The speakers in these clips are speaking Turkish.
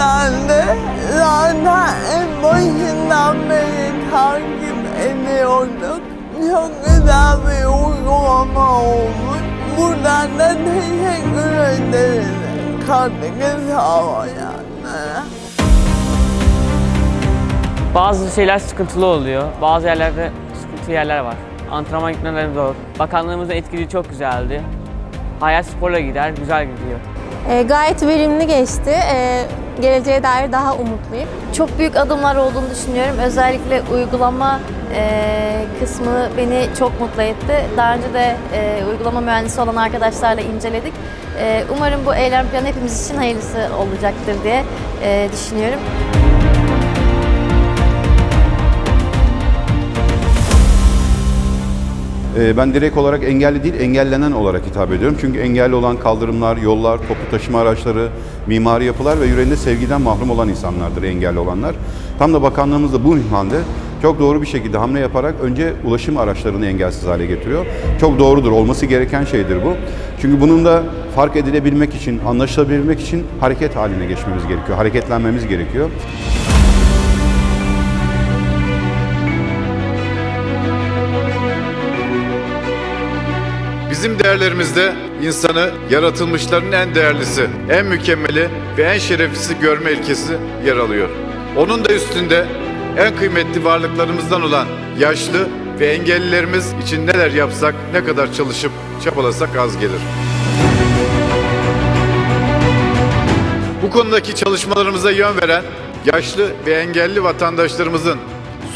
yüzden zaten en başından beri takip ediyorduk. Çok güzel bir uygulama olmuş. Buradan da teşekkür ederiz katkı. Bazı şeyler sıkıntılı oluyor. Bazı yerlerde sıkıntı yerler var. Antrenman gitmeleri zor. Bakanlığımızın etkinliği çok güzeldi. Hayat sporla gider, güzel gidiyor. E, gayet verimli geçti. E, geleceğe dair daha umutluyum. Çok büyük adımlar olduğunu düşünüyorum. Özellikle uygulama e, kısmı beni çok mutlu etti. Daha önce de e, uygulama mühendisi olan arkadaşlarla inceledik. E, umarım bu eylem planı hepimiz için hayırlısı olacaktır diye e, düşünüyorum. Ben direkt olarak engelli değil, engellenen olarak hitap ediyorum. Çünkü engelli olan kaldırımlar, yollar, toplu taşıma araçları, mimari yapılar ve yüreğinde sevgiden mahrum olan insanlardır engelli olanlar. Tam da bakanlığımız da bu minvalde çok doğru bir şekilde hamle yaparak önce ulaşım araçlarını engelsiz hale getiriyor. Çok doğrudur, olması gereken şeydir bu. Çünkü bunun da fark edilebilmek için, anlaşılabilmek için hareket haline geçmemiz gerekiyor, hareketlenmemiz gerekiyor. Bizim değerlerimizde insanı yaratılmışların en değerlisi, en mükemmeli ve en şereflisi görme ilkesi yer alıyor. Onun da üstünde en kıymetli varlıklarımızdan olan yaşlı ve engellilerimiz için neler yapsak, ne kadar çalışıp çabalasak az gelir. Bu konudaki çalışmalarımıza yön veren yaşlı ve engelli vatandaşlarımızın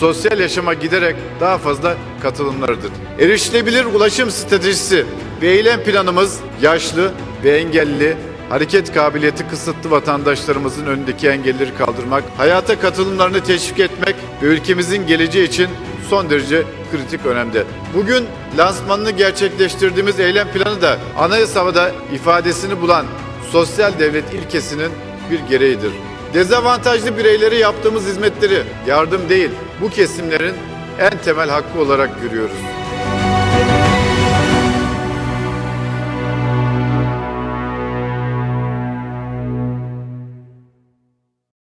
sosyal yaşama giderek daha fazla katılımlarıdır. Erişilebilir ulaşım stratejisi ve eylem planımız yaşlı ve engelli hareket kabiliyeti kısıtlı vatandaşlarımızın önündeki engelleri kaldırmak, hayata katılımlarını teşvik etmek ve ülkemizin geleceği için son derece kritik önemde. Bugün lansmanını gerçekleştirdiğimiz eylem planı da anayasada ifadesini bulan sosyal devlet ilkesinin bir gereğidir. Dezavantajlı bireylere yaptığımız hizmetleri yardım değil, bu kesimlerin en temel hakkı olarak görüyoruz.